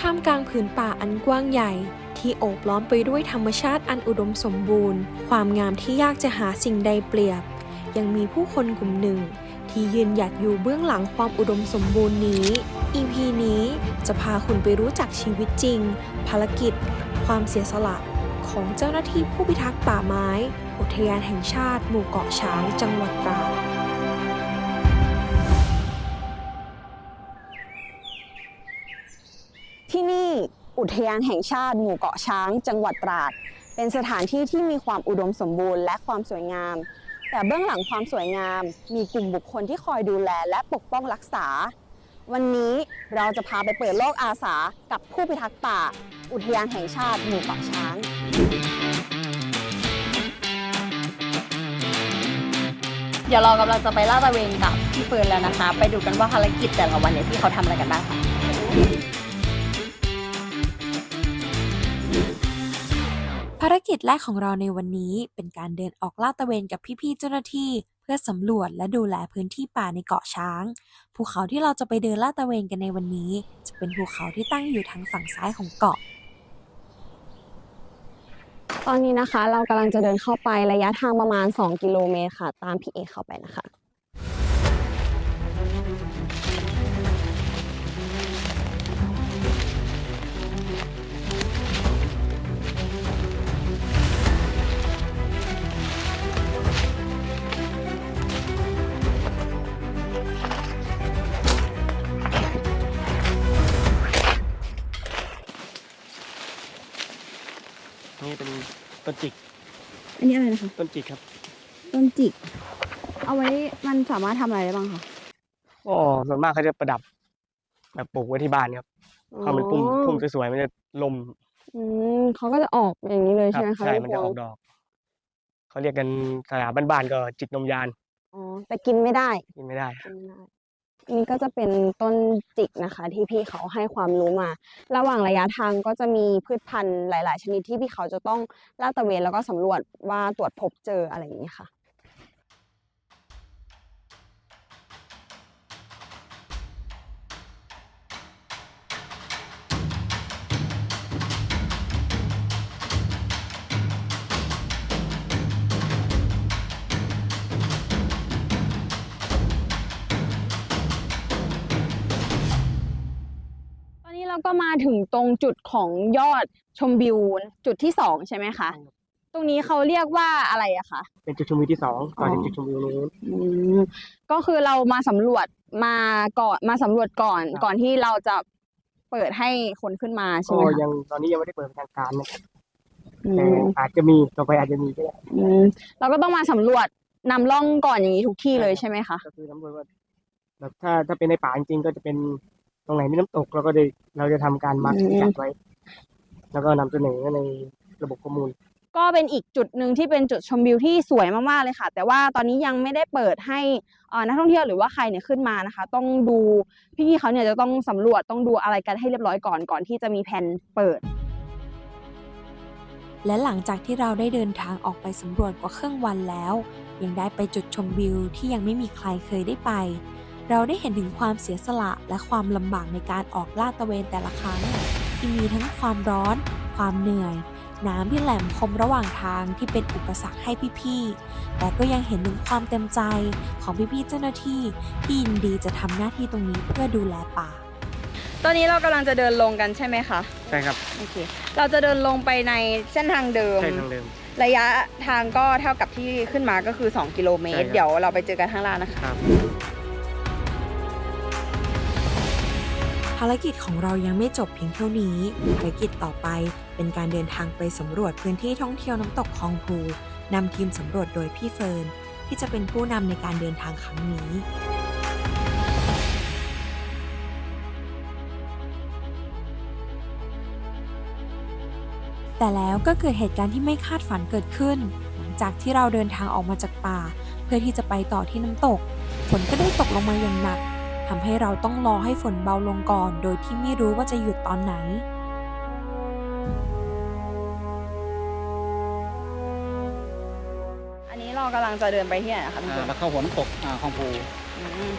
ท่ามกลางผืนป่าอันกว้างใหญ่ ที่โอบล้อมไปด้วยธรรมชาติอันอุดมสมบูรณ์ ความงามที่ยากจะหาสิ่งใดเปรียบ ยังมีผู้คนกลุ่มหนึ่ง ที่ยืนหยัดอยู่เบื้องหลังความอุดมสมบูรณ์นี้ EP นี้จะพาคุณไปรู้จักชีวิตจริง ภารกิจ ความเสียสละของเจ้าหน้าที่ผู้พิทักษ์ป่าไม้ อุทยานแห่งชาติ หมู่เกาะช้างจังหวัดตราด อุทยานแห่งชาติหมู่เกาะช้าง จังหวัดตราด เป็นสถานที่ที่มีความอุดมสมบูรณ์และความสวยงาม แต่เบื้องหลังความสวยงาม มีกลุ่มบุคคลที่คอยดูแลและปกป้องรักษา วันนี้เราจะพาไปเปิดโลกอาสากับผู้พิทักษ์ป่า อุทยานแห่งชาติหมู่เกาะช้างเดี๋ยวเรากำลังจะไปลาดตระเวนกับพี่เฟิร์นแล้วนะคะ ไปดูกันว่าภารกิจแต่ละวันเนี่ยพี่เขาทำอะไรกันบ้างค่ะ กิจแรกของเราในวันนี้ เป็นการเดินออกลาดตระเวนกับพี่ๆเจ้าหน้าที่ เพื่อสำรวจและดูแลพื้นที่ป่าในเกาะช้าง ภูเขาที่เราจะไปเดินลาดตระเวนกันในวันนี้ จะเป็นภูเขาที่ตั้งอยู่ทางฝั่งซ้ายของเกาะ ตอนนี้นะคะ เรากำลังจะเดินเข้าไประยะทางประมาณ 2 กิโลเมตรค่ะ ตามพี่เอเข้าไปนะคะ นี่เป็นต้นจิกอันนี้อะไรนะคะ ต้นจิกครับ ต้นจิก เอาไว้มันสามารถทำอะไรได้บ้างคะก็ส่วนมากเขาจะประดับ แบบปลูกไว้ที่บ้านครับพอมันพุ่มพุ่มสวยๆมันจะลมอืมเขาก็จะออกอย่างนี้เลยครัใช่ไหมคะใช่ลูกมันจะออกพวงดอกเขาเรียกกันภาษาบ้านๆก็จิกนมยานอ๋อแต่กินไม่ได้กินไม่ได้ กินไม่ได้ นี่ก็จะเป็นต้นจิกนะคะ ที่พี่เขาให้ความรู้มา ระหว่างระยะทางก็จะมีพืชพันธุ์หลาย ๆ ชนิดที่พี่เขาจะต้องลาดตระเวนแล้วก็สำรวจว่าตรวจพบเจออะไรอย่างนี้ค่ะ ตอนนี้เราก็มาถึงตรงจุดของยอดชมวิวจุดที่สองใช่ไหมคะ ตรงนี้เขาเรียกว่าอะไรอะคะ เป็นจุดชมวิวที่สองก่อนถึอ๋งอจุดชมวิวนู้น อืมก็คือเรามาสำรวจมาก่อนมาสำรวจก่อน ครับ ก่อนที่เราจะเปิดให้คนขึ้นมาใช่ก็ไหมคะยังตอนนี้ยังไม่ได้เปิดเป็นทางการนะครับอืแต่มอาจจะมีต่อไปอาจจะมีก็ได้อืมเราก็ต้องมาสำรวจนำร่องก่อนอย่างนี้ทุกที่เลยใช่ใช่ครับไหมคะก็คือน้ำว่าแบบถ้าถ้าเป็นในป่าจริงๆก็จะเป็น ตรงไหนมีน้ำตกเราก็ได้เราจะทำการมาร์กจัดไว้ แล้วก็นำเสนอในระบบข้อมูล ก็เป็นอีกจุดหนึ่งที่เป็นจุดชมวิวที่สวยมากๆเลยค่ะ แต่ว่าตอนนี้ยังไม่ได้เปิดให้เอ่อนักท่องเที่ยวหรือว่าใครเนี่ยขึ้นมานะคะ ต้องดูพี่ๆเขาเนี่ยจะต้องสำรวจต้องดูอะไรกันให้เรียบร้อยก่อนก่อนที่จะมีแผนเปิดและหลังจากที่เราได้เดินทางออกไปสำรวจกว่าครึ่งวันแล้ว ยังได้ไปจุดชมวิวที่ยังไม่มีใครเคยได้ไป เราได้เห็นถึงความเสียสละและความลำบากในการออกลาดตระเวนแต่ละครั้ง ที่มีทั้งความร้อน ความเหนื่อย น้ำที่แหลมคมระหว่างทางที่เป็นอุปสรรคให้พี่ๆ แต่ก็ยังเห็นถึงความเต็มใจของพี่ๆเจ้าหน้าที่ที่ยินดีจะทำหน้าที่ตรงนี้เพื่อดูแลป่า ตอนนี้เรากำลังจะเดินลงกันใช่ไหมคะ ใช่ครับโอเค เราจะเดินลงไปในเส้นทางเดิม ใช่ทางเดิม ระยะทางก็เท่ากับที่ขึ้นมาก็คือ 2 กิโลเมตร ใช่ครับ เดี๋ยวเราไปเจอกันข้างล่างนะคะ ครับ ภารกิจของเรายังไม่จบเพียงเท่านี้ ภารกิจต่อไปเป็นการเดินทางไปสำรวจพื้นที่ท่องเที่ยวน้ำตกคลองพูนำทีมสำรวจโดยพี่เฟิร์นที่จะเป็นผู้นำในการเดินทางครั้งนี้ แต่แล้วก็เกิดเหตุการณ์ที่ไม่คาดฝันเกิดขึ้น หลังจากที่เราเดินทางออกมาจากป่า เพื่อที่จะไปต่อที่น้ำตกฝนก็ได้ตกลงมาอย่างหนัก ทำให้เราต้องรอให้ฝนเบาลงก่อน โดยที่ไม่รู้ว่าจะหยุดตอนไหน อันนี้เรากำลังจะเดินไปที่ไหนนะคะพี่อ่าเฟิร์นแล้วเข้าหัวน้ำตกอ่าคลองภูอืม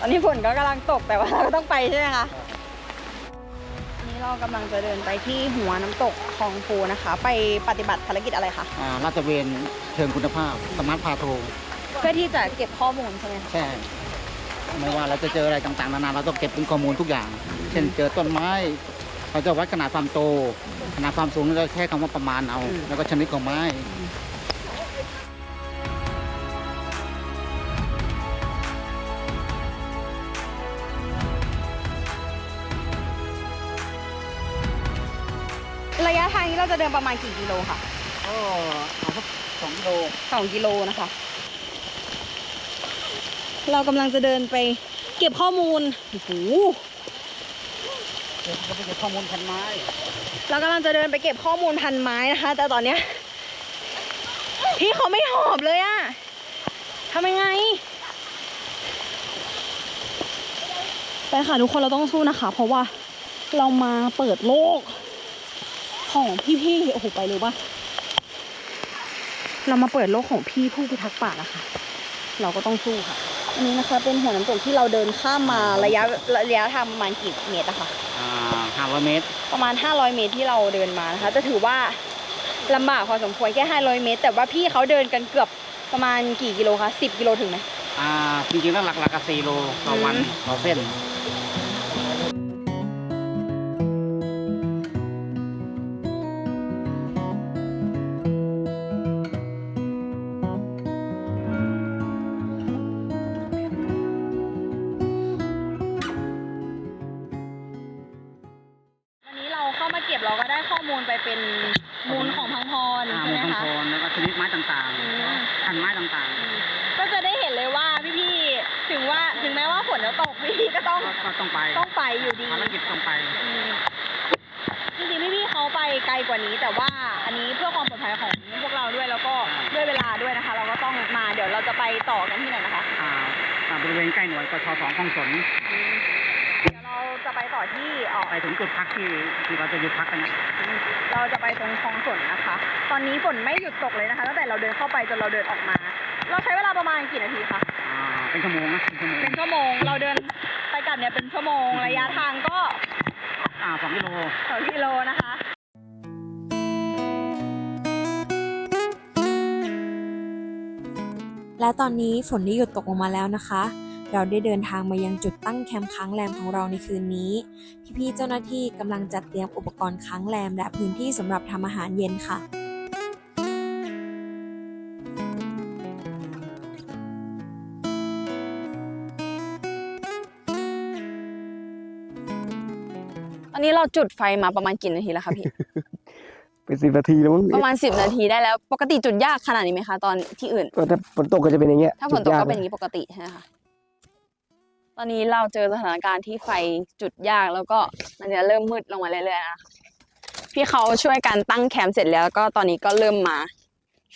ตอนนี้ฝนก็กำลังตกแต่ว่าเราก็ต้องไปใช่ไหมคะเรากำลังจะเดินไปที่หัวน้ำตกคลองปูนะคะ ไปปฏิบัติภารกิจอะไรคะ อ่าลาดตระเวนเชิงคุณภาพสมาร์ทพาโทรเพื่อที่จะเก็บข้อมูลใช่ไหมคะ ใช่ ไม่ว่าเราจะเจออะไรต่างๆนานาเราต้องเก็บเป็นข้อมูลทุกอย่าง เช่นเจอต้นไม้ เราจะวัดขนาดความโต ขนาดความสูงเราแค่คำว่าประมาณเอา แล้วก็ชนิดของไม้ระยะทางนี้เราจะเดินประมาณกี่กิโลคะก็เอาสักสองกิโลสองกิโลนะคะ เรากำลังจะเดินไปเก็บข้อมูลโอ้โหเดี๋ยวเราไปเก็บข้อมูลพันไม้ เรากำลังจะเดินไปเก็บข้อมูลพันไม้นะคะ แต่ตอนเนี้ยพี่เขาไม่หอบเลยอะทำยังไง ไปค่ะทุกคนเราต้องสู้นะคะ เพราะว่าเรามาเปิดโลก ของพี่ๆโอ้โหไปเลยว่าเรามาเปิดโลกของพี่ผู้พิทักษ์ป่านะคะ เราก็ต้องสู้ค่ะอั นนี้นะคะ เป็นหัวน้ำตกที่เราเดินข้ามมาระยะระยะทางประมาณกี่เมตรอะคะอ่าห้าร้อยเมตร ประมาณ 500 เมตรที่เราเดินมานะคะ จะถือว่าลำบากพอสมควรแค่ 500 เมตร แต่ว่าพี่เขาเดินกันเกือบประมาณกี่กิโลคะ10 กิโลถึงไหมอ่าจริงๆแล้วหลักๆก็สี่โลต่อวันอืมต่อเส้นวัน พันไม้ต่างก็จะได้เห็นเลยว่าพี่ๆถึงว่าถึงแม้ว่าฝนจะตกพี่ๆก็ต้องๆก็ก็ต้องไปต้องไปอยู่ดี ภารกิจต้องไป อืมจริงๆพี่ๆเขาไปไกลกว่านี้ แต่ว่าอันนี้เพื่อความปลอดภัยของพวกเราด้วยแล้วก็ด้วยเวลาด้วยนะคะ เราก็ต้องมาเดี๋ยวเราจะไปต่อกันที่ไหนนะคะอ่าอ่าบริเวณใกล้หน่วยกชสองคลองสนเดี๋ยวเรา จะไปต่อที่เออไปถึงจุดพักที่ที่เราจะหยุดพักกันนะเราจะไปตรงคลองสนนะคะ ตอนนี้ฝนไม่หยุดตกเลยนะคะตั้งแต่เราเดินเข้าไปจนเราเดินออกมา เราใช้เวลาประมาณกี่นาทีคะ อ่าเป็นชั่วโมงนะเป็นชั่วโมงเป็นชั่วโมง เราเดินไปกลับเนี่ยเป็นชั่วโมง ระยะทางก็อ่าสองกิโล สองกิโลนะคะ และตอนนี้ฝนได้หยุดตกลงมาแล้วนะคะ เราได้เดินทางมายังจุดตั้งแคมป์ค้างแรมของเราในคืนนี้ พี่ๆเจ้าหน้าที่กำลังจัดเตรียมอุปกรณ์ค้างแรมและพื้นที่สำหรับทำอาหารเย็นค่ะตอนนี้เราจุดไฟมาประมาณกี่นาทีแล้วคะพี่ เป็นสิบนาทีแล้วมั้งประมาณ10นาทีได้แล้ว ปกติจุดยากขนาดนี้ไหมคะตอนที่อื่น ก็ถ้าฝนตกก็จะเป็นอย่างเงี้ยถ้าฝนตกจุดยก็เป็นอย่างนี้ปกติใช่ไหมคะต อนนี้เราเจอสถานการณ์ที่ไฟจุดยากแล้วก็มันจะเริ่มมืดลงมาเรื่อยๆนะพี่เขาช่วยกันตั้งแคมป์เสร็จแล้วก็ตอนนี้ก็เริ่มมา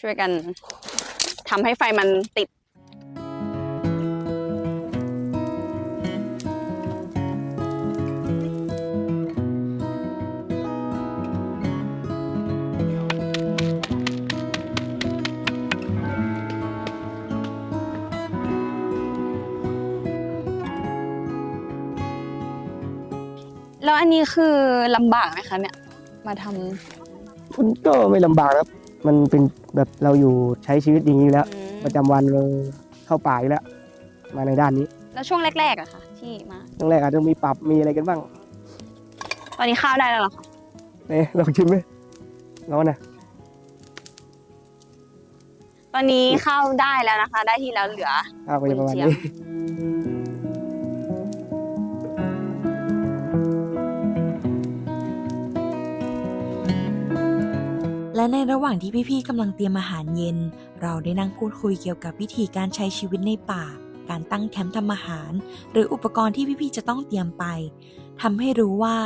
ช่วยกันทำให้ไฟมันติด แล้วอันนี้คือลำบากไหมคะเนี่ย มาทำมันก็ไม่ลำบากครับ มันเป็นแบบเราอยู่ใช้ชีวิตอย่างนี้อยู่แล้ว อืมประจำวันเราเข้าป่าอยู่แล้ว มาในด้านนี้แล้วช่วงแรกๆอะค่ะ ที่มาตรงแรกอาจจะมีปรับมีอะไรกันบ้างตอนนี้ข้าวได้แล้วเหรอคะเนี่ยลองชิมไหมร้อนนะตอนนี้ข้าวได้แล้วนะคะ ได้ที่แล้วเหลือข้าวก็จะประมาณกุนเชียงนี้ และในระหว่างที่พี่ๆกำลังเตรียมอาหารเย็น เราได้นั่งพูดคุยเกี่ยวกับวิธีการใช้ชีวิตในป่า การตั้งแคมป์ทำอาหาร หรืออุปกรณ์ที่พี่ๆจะต้องเตรียมไปทำให้รู้ว่า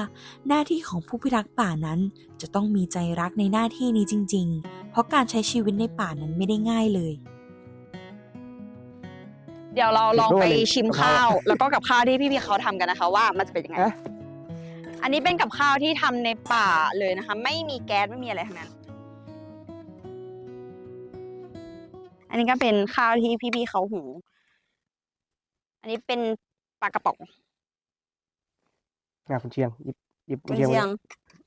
หน้าที่ของผู้พิทักษ์ป่านั้นจะต้องมีใจรักในหน้าที่นี้จริง ๆ เพราะการใช้ชีวิตในป่านั้นไม่ได้ง่ายเลย เดี๋ยวเราลองไปชิมข้าว แล้วก็กับข้าวที่พี่ๆเขาทำกันนะคะ ว่ามันจะเป็นยังไงฮะอันนี้เป็นกับข้าวที่ทำในป่าเลยนะคะ ไม่มีแก๊สไม่มีอะไรทั้งนั้น อันนี้ก็เป็นข้าวที่พี่ๆเขาหุงอันนี้เป็นปลากระป๋องงาคุณเชียงหยิบหยิบกุนเชียงเชียง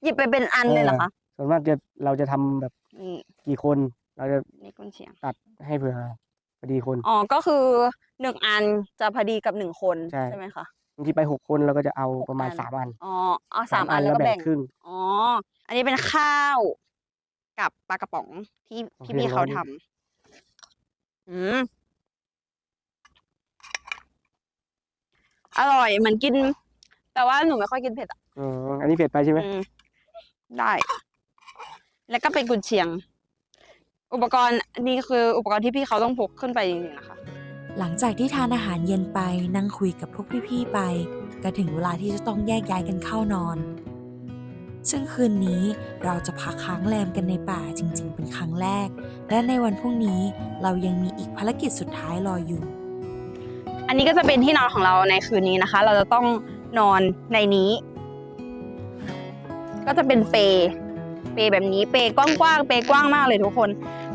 หยิบไปเป็นอันเลยเหรอคะส่วนมากจะเราจะทำแบบนี่กี่คน เราจะนี่กุนเชียง ตัดให้เผื่อพอดีคน อ๋อ ก็คือหนึ่งอันจะพอดีกับหนึ่งคนใช่ ไหมคะ บางทีไปหกคนเราก็จะเอาหกประมาณอัน สามอันอ๋อเอาสามอันแล้วก็แบ่ง ครึ่ง อ๋อ อันนี้เป็นข้าวกับปลากระป๋องที่โอเคพี่พี่ๆเขาร้อนทำ อืมอร่อยเหมือนกิน แต่ว่าหนูไม่ค่อยกินเผ็ดอะอ๋ออันนี้เผ็ดไปใช่ไหมอืมได้ แล้วก็เป็นกุนเชียง อุปกรณ์นี่คืออุปกรณ์ที่พี่เขาต้องพกขึ้นไปจริงๆนะคะ หลังจากที่ทานอาหารเย็นไปนั่งคุยกับพวกพี่ๆไป ก็ถึงเวลาที่จะต้องแยกย้ายกันเข้านอน ซึ่งคืนนี้เราจะพักค้างแรมกันในป่าจริง ๆ เป็นครั้งแรก และในวันพรุ่งนี้เรายังมีอีกภารกิจสุดท้ายรออยู่ อันนี้ก็จะเป็นที่นอนของเราในคืนนี้นะคะ เราจะต้องนอนในนี้ ก็จะเป็นเปลเปลแบบนี้เปลกว้างๆเปลกว้างมากเลยทุกคน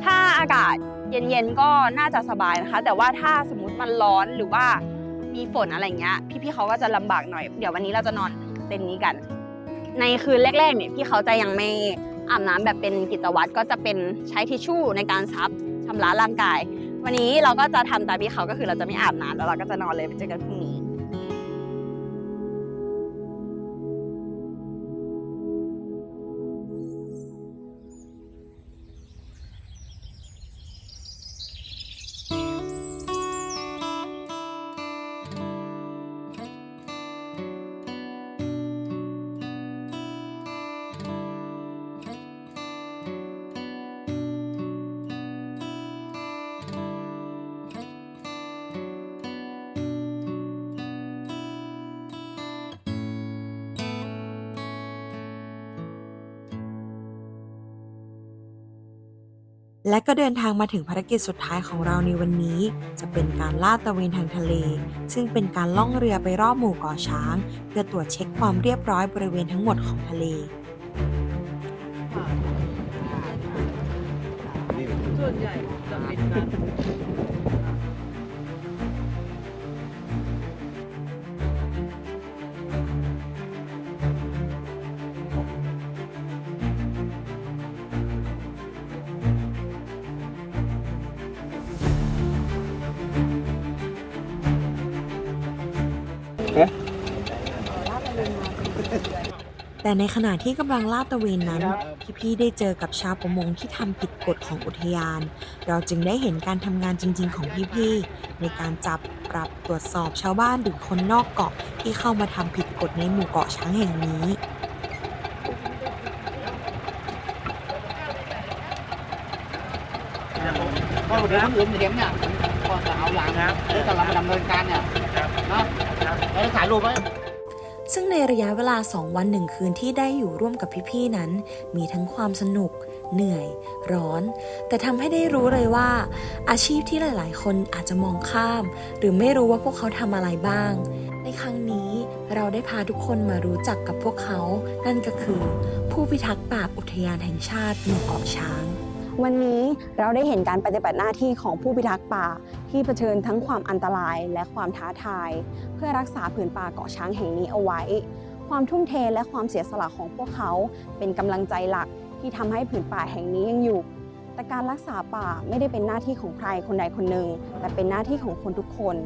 ถ้าอากาศเย็นๆก็น่าจะสบายนะคะ แต่ว่าถ้าสมมติมันร้อนหรือว่ามีฝนอะไรเงี้ย พี่ๆเขาก็จะลำบากหน่อย เดี๋ยววันนี้เราจะนอนเต็นท์นี้กัน ในคืนแรกๆเนี่ยพี่เขาจะยังไม่อาบน้ำแบบเป็นกิจวัตรก็จะเป็นใช้ทิชชู่ในการซับชำระร่างกาย วันนี้เราก็จะทำตามพี่เขาก็คือเราจะไม่อาบน้ำแล้วเราก็จะนอนเลยไปเจอกันพรุ่งนี้ และก็เดินทางมาถึงภารกิจสุดท้ายของเราในวันนี้ จะเป็นการลาดตระเวนทางทะเล ซึ่งเป็นการล่องเรือไปรอบหมู่เกาะช้าง เพื่อตรวจเช็คความเรียบร้อยบริเวณทั้งหมดของทะเล ส่วนใหญ่จะเป็นการ แต่ในขณะที่กำลังลาดตระเวนนั้น พี่ๆได้เจอกับชาวประมงที่ทำผิดกฎของอุทยาน เราจึงได้เห็นการทำงานจริง ๆ ของพี่ๆในการจับปรับตรวจสอบชาวบ้านหรือคนนอกเกาะที่เข้ามาทำผิดกฎในหมู่เกาะช้างแห่งนี้ก็เดี๋ยวคนอื่นเห็นเนี่ยก็จะเอาหลังนะแล้วจะเราดำเนินการเนี่ยนะแล้วถ่ายรูปไว้ ซึ่งในระยะเวลา 2 วันหนึ่งคืนที่ได้อยู่ร่วมกับพี่ๆนั้น มีทั้งความสนุก เหนื่อย ร้อน แต่ทำให้ได้รู้เลยว่า อาชีพที่หลายๆ คนอาจจะมองข้าม หรือไม่รู้ว่าพวกเขาทำอะไรบ้าง ในครั้งนี้เราได้พาทุกคนมารู้จักกับพวกเขา นั่นก็คือ ผู้พิทักษ์ป่าอุทยานแห่งชาติหมู่เกาะช้าง วันนี้เราได้เห็นการปฏิบัติหน้าที่ของผู้พิทักษ์ป่า ที่เผชิญทั้งความอันตรายและความท้าทาย เพื่อรักษาผืนป่าเกาะช้างแห่งนี้เอาไว้ ความทุ่มเทและความเสียสละของพวกเขา เป็นกำลังใจหลักที่ทำให้ผืนป่าแห่งนี้ยังอยู่ แต่การรักษาป่าไม่ได้เป็นหน้าที่ของใครคนใดคนหนึ่ง แต่เป็นหน้าที่ของคนทุกคน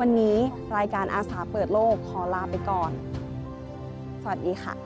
วันนี้รายการอาสาเปิดโลกขอลาไปก่อน สวัสดีค่ะ